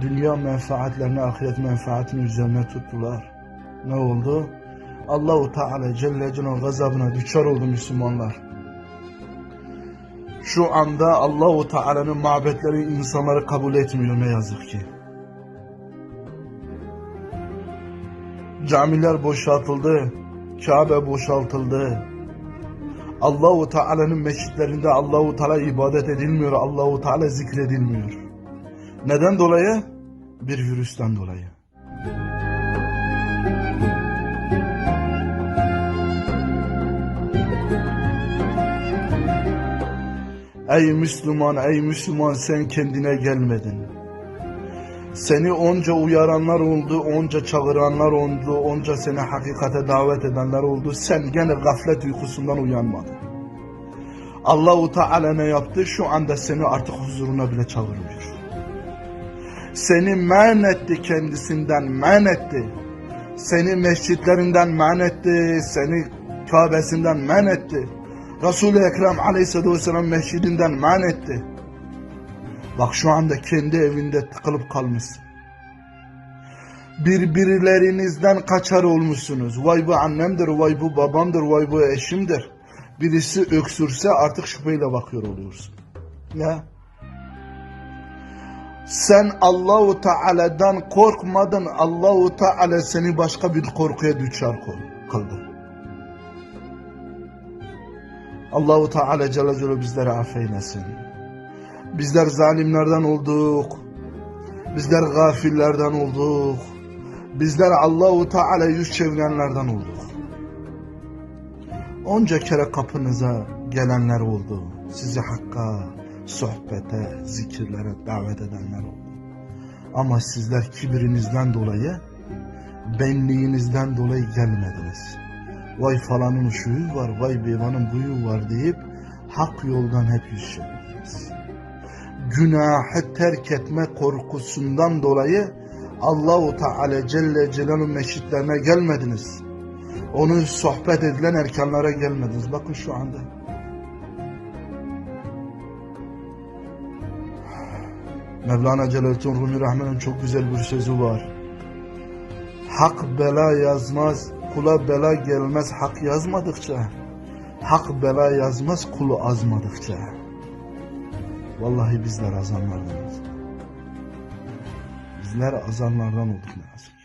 dünya menfaatlerini ahiret menfaatini üzerine tuttular. Ne oldu? Allahu Teala Celle Celaluhu gazabına düşer oldu Müslümanlar. Şu anda Allahu Teala'nın mabetleri insanları kabul etmiyor ne yazık ki. Camiler boşaltıldı, Kabe boşaltıldı. Allahu Teala'nın mescitlerinde Allahu Teala ibadet edilmiyor, Allahu Teala zikredilmiyor. Neden dolayı? Bir virüsten dolayı. Ey Müslüman, ey Müslüman sen kendine gelmedin. Seni onca uyaranlar oldu, onca çağıranlar oldu, onca seni hakikate davet edenler oldu. Sen gene gaflet uykusundan uyanmadın. Allahu Teala ne yaptı? Şu anda seni artık huzuruna bile çağırmıyor. Seni men etti kendisinden, men etti. Seni mescitlerinden men etti, seni Kabe'sinden men etti. Resul-i Ekrem aleyhissalatü vesselam mescidinden men etti. Bak şu anda kendi evinde tıkılıp kalmışsın. Birbirlerinizden kaçar olmuşsunuz. Vay bu annemdir, vay bu babamdır, vay bu eşimdir. Birisi öksürse artık şüpheyle bakıyor oluyorsun. Ya. Sen Allahu Teala'dan korkmadın. Allahu Teala seni başka bir korkuya düşer kıldı. Allahu Teala Celle Celaluhu bizleri affeylesin. Bizler zalimlerden olduk. Bizler gafillerden olduk. Bizler Allahu Teala yüz çevirenlerden olduk. Onca kere kapınıza gelenler oldu. Sizi hakka, sohbete, zikirlere davet edenler oldu. Ama sizler kibirinizden dolayı, benliğinizden dolayı gelmediniz. Vay falanın şuyu var, vay bevanın buyu var deyip hak yoldan hep yüz çevirdiniz. Günahı terk etme korkusundan dolayı Allahu Teala Celle Celaluhu meşitlerine gelmediniz. Onu sohbet edilen erkanlara gelmediniz. Bakın şu anda. Mevlana Celaleddin Rumi Rahman'ın çok güzel bir sözü var. Hak bela yazmaz, kula bela gelmez hak yazmadıkça. Hak bela yazmaz kulu azmadıkça. Vallahi bizler azanlardanız. Bizler azanlardan olduk yazık.